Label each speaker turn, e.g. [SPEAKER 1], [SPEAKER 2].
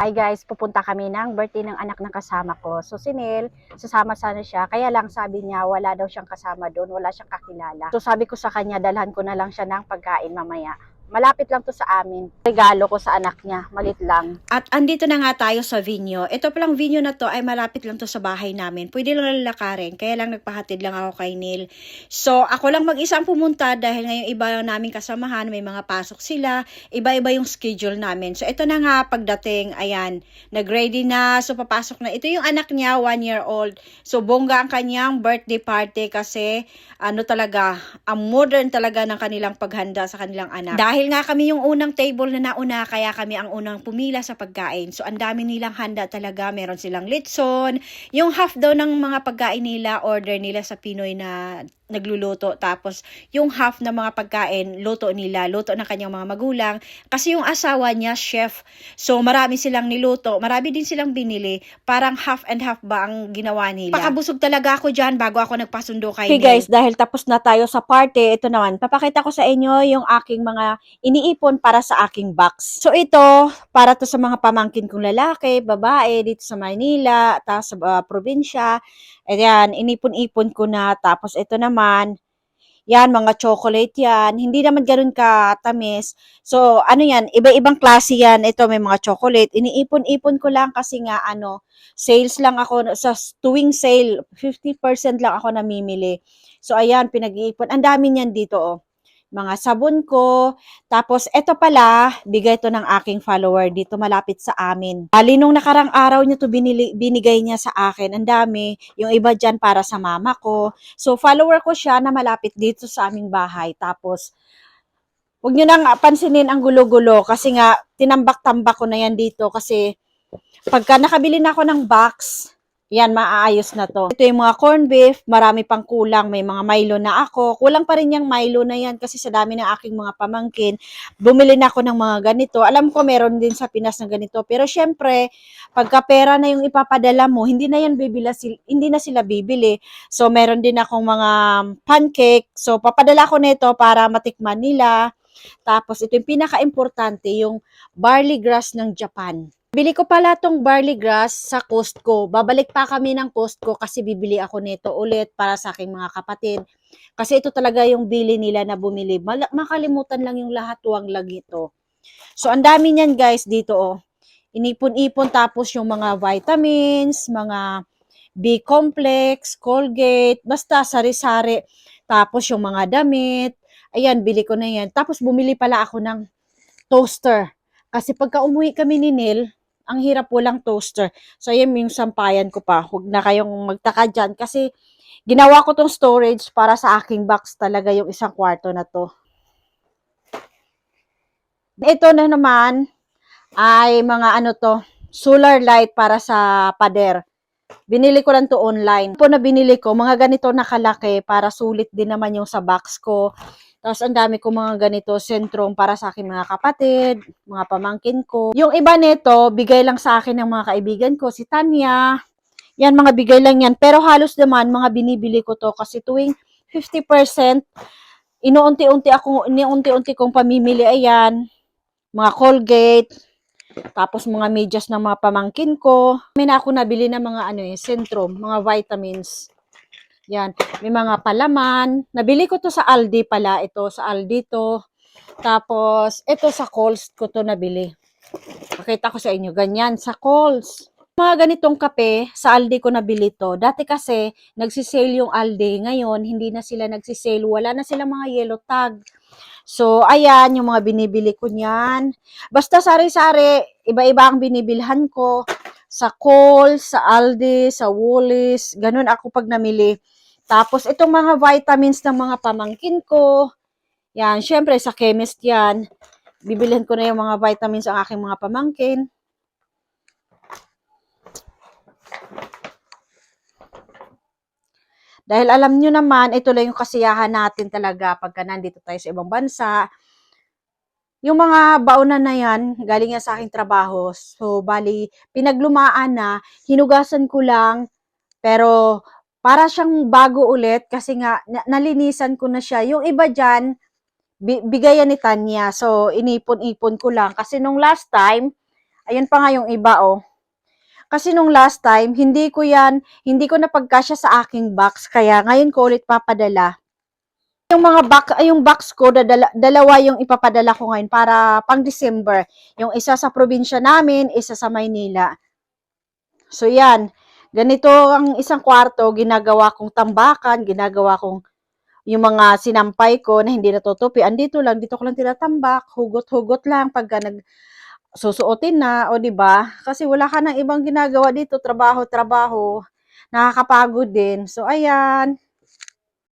[SPEAKER 1] Hi guys, pupunta kami ng birthday ng anak ng kasama ko. So si Nel, sasama sana siya. Kaya lang sabi niya, wala daw siyang kasama doon, wala siyang kakilala. So sabi ko sa kanya, dalhan ko na lang siya ng pagkain mamaya. Malapit lang to sa amin. Regalo ko sa anak niya, malit lang.
[SPEAKER 2] At andito na nga tayo sa venue. Ito palang venue na to ay malapit lang to sa bahay namin. Pwede lang lalakarin. Kaya lang nagpahatid lang ako kay Neil. So, ako lang mag-isang pumunta dahil ngayon iba namin kasamahan. May mga pasok sila. Iba-iba yung schedule namin. So, ito na nga pagdating. Ayan. Nag-ready na. So, papasok na. Ito yung anak niya, one year old. So, bongga ang kanyang birthday party kasi ano talaga, ang modern talaga ng kanilang paghanda sa kanilang anak. Dahil nga kami yung unang table na nauna, kaya kami ang unang pumila sa pagkain. So, ang dami nilang handa talaga. Meron silang litson. Yung half daw ng mga pagkain nila, order nila sa Pinoy na nagluluto. Tapos, yung half ng mga pagkain, luto nila. Luto ng kanyang mga magulang. Kasi yung asawa niya, chef. So, marami silang niluto. Marami din silang binili. Parang half and half ba ang ginawa nila. Pakabusog talaga ako dyan bago ako nagpasundo kay
[SPEAKER 1] Okay
[SPEAKER 2] Neil.
[SPEAKER 1] guys, dahil tapos na tayo sa party, ito naman, papakita ko sa inyo yung aking mga iniipon para sa aking box. So ito, para to sa mga pamangkin kong lalaki, babae, dito sa Maynila, tapos sa uh, probinsya. Ayan, inipon-ipon ko na. Tapos ito naman, yan, mga chocolate yan. Hindi naman ganun katamis. So, ano yan, iba-ibang klase yan. Ito, may mga chocolate. Iniipon-ipon ko lang kasi nga, ano, sales lang ako, sa tuwing sale, 50% lang ako namimili. So, ayan, pinag-iipon. Ang dami niyan dito, oh. Mga sabon ko. Tapos, eto pala, bigay to ng aking follower dito malapit sa amin. Bali, nung nakarang araw niya to binili, binigay niya sa akin. Ang dami. Yung iba dyan para sa mama ko. So, follower ko siya na malapit dito sa aming bahay. Tapos, Huwag nyo nang pansinin ang gulo-gulo kasi nga tinambak-tambak ko na yan dito kasi pagka nakabili na ako ng box, yan, maaayos na to. Ito yung mga corn beef, marami pang kulang. May mga Milo na ako. Kulang pa rin yung Milo na yan kasi sa dami ng aking mga pamangkin. Bumili na ako ng mga ganito. Alam ko meron din sa Pinas na ganito. Pero syempre, pagka pera na yung ipapadala mo, hindi na yan bibila, hindi na sila bibili. So, meron din akong mga pancake. So, papadala ko nito para matikman nila. Tapos, ito yung pinaka-importante, yung barley grass ng Japan. Bili ko pala tong barley grass sa Costco. Babalik pa kami ng Costco kasi bibili ako nito ulit para sa aking mga kapatid. Kasi ito talaga yung bili nila na bumili. Mal- makalimutan lang yung lahat tuwang lagi ito. So, ang dami niyan guys dito oh. Inipon-ipon tapos yung mga vitamins, mga B-complex, Colgate, basta sari-sari. Tapos yung mga damit. Ayan, bili ko na yan. Tapos bumili pala ako ng toaster. Kasi pagka umuwi kami ni Neil, ang hirap walang toaster. So, ayan yung sampayan ko pa. Huwag na kayong magtaka dyan. Kasi, ginawa ko tong storage para sa aking box talaga yung isang kwarto na to. Ito na naman ay mga ano to, solar light para sa pader. Binili ko lang to online. Po na binili ko, mga ganito nakalaki para sulit din naman yung sa box ko. Tapos ang dami ko mga ganito, sentrum para sa aking mga kapatid, mga pamangkin ko. Yung iba nito, bigay lang sa akin ng mga kaibigan ko, si Tanya. Yan, mga bigay lang yan. Pero halos naman, mga binibili ko to kasi tuwing 50%, inuunti-unti ako, inuunti-unti kong pamimili, ayan, mga Colgate, tapos mga medyas ng mga pamangkin ko. May na ako nabili ng mga ano eh, Centrum, mga vitamins. Yan, may mga palaman. Nabili ko to sa Aldi pala, ito sa Aldi to. Tapos ito sa Coles ko to nabili. Pakita ko sa inyo, ganyan sa Coles. Mga ganitong kape, sa Aldi ko nabili to. Dati kasi, nagsisale yung Aldi. Ngayon, hindi na sila nagsisale. Wala na silang mga yellow tag. So, ayan, yung mga binibili ko niyan. Basta sari-sari, iba-iba ang binibilhan ko. Sa Coles, sa Aldi, sa Woolies, ganun ako pag namili. Tapos, itong mga vitamins ng mga pamangkin ko. Yan, syempre, sa chemist yan. Bibilhan ko na yung mga vitamins ang aking mga pamangkin. Dahil alam nyo naman, ito lang yung kasiyahan natin talaga pagka nandito tayo sa ibang bansa. Yung mga baonan na yan, galing yan sa aking trabaho. So, bali, pinaglumaan na, hinugasan ko lang, pero para siyang bago ulit kasi nga na- nalinisan ko na siya. Yung iba dyan, bi- bigayan ni Tanya. So, inipon-ipon ko lang. Kasi nung last time, Ayan pa nga yung iba, oh. Kasi nung last time, hindi ko yan, hindi ko napagkasya sa aking box. Kaya ngayon ko ulit papadala. Yung mga box, yung box ko, dadala, dalawa yung ipapadala ko ngayon para pang December. Yung isa sa probinsya namin, isa sa Maynila. So yan, ganito ang isang kwarto, ginagawa kong tambakan, ginagawa kong yung mga sinampay ko na hindi natutupi. Andito lang, dito ko lang tinatambak, hugot-hugot lang pagka nag susuotin na, o di ba? Kasi wala ka nang ibang ginagawa dito, trabaho, trabaho. Nakakapagod din. So ayan,